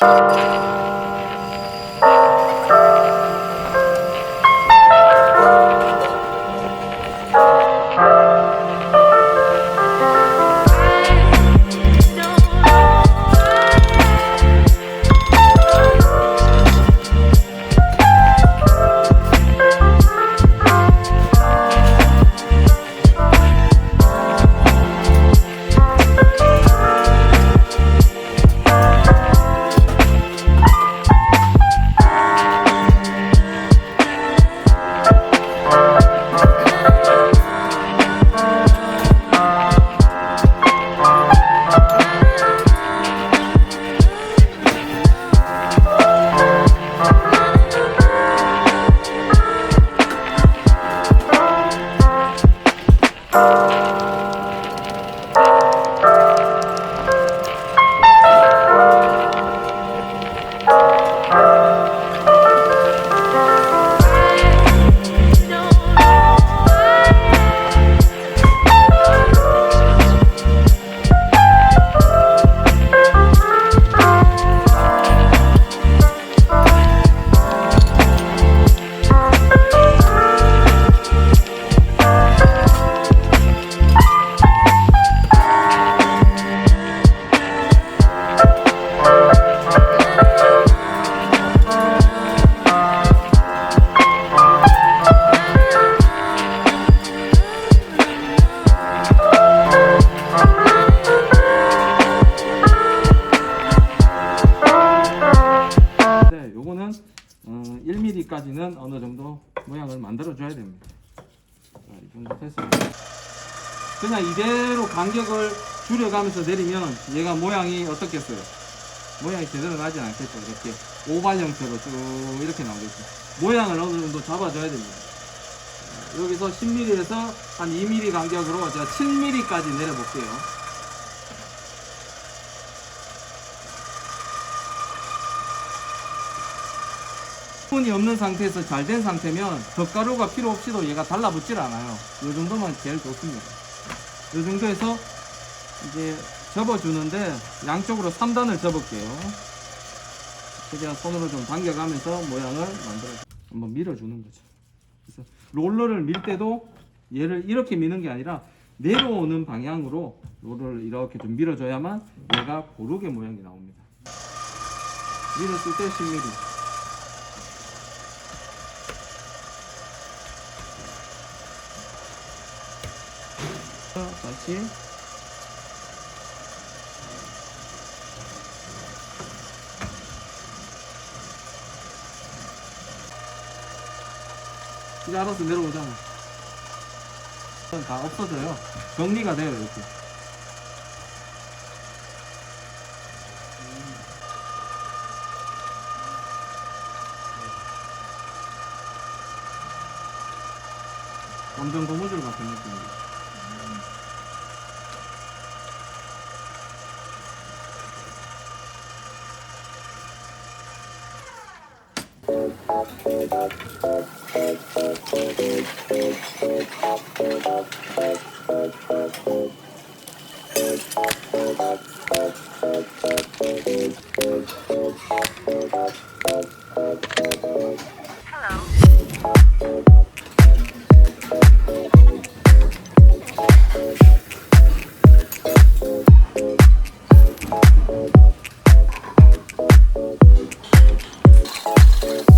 Música 3mm까지는 어느 정도 모양을 만들어 줘야 됩니다. 자, 이 정도 됐습니다. 그냥 이대로 간격을 줄여가면서 내리면 얘가 모양이 어떻겠어요? 모양이 제대로 나지 않겠죠. 이렇게 오발 형태로 쭉 이렇게 나오겠죠. 모양을 어느 정도 잡아줘야 됩니다. 여기서 10mm에서 한 2mm 간격으로 제가 7mm까지 내려볼게요. 분이 없는 상태에서 잘 된 상태면 덧가루가 필요 없이도 얘가 달라붙질 않아요. 이 정도면 제일 좋습니다. 이 정도에서 이제 접어주는데 양쪽으로 3단을 접을게요. 최대한 손으로 좀 당겨가면서 모양을 만들어 한번 밀어주는 거죠. 그래서 롤러를 밀 때도 얘를 이렇게 미는 게 아니라 내려오는 방향으로 롤러를 이렇게 좀 밀어줘야만 얘가 고르게 모양이 나옵니다. 밀었을 때 10mm. 다시. 이제 알아서 내려오잖아. 다 없어져요. 정리가 돼요 이렇게. 완전 고무줄 같은 느낌이에요 Thank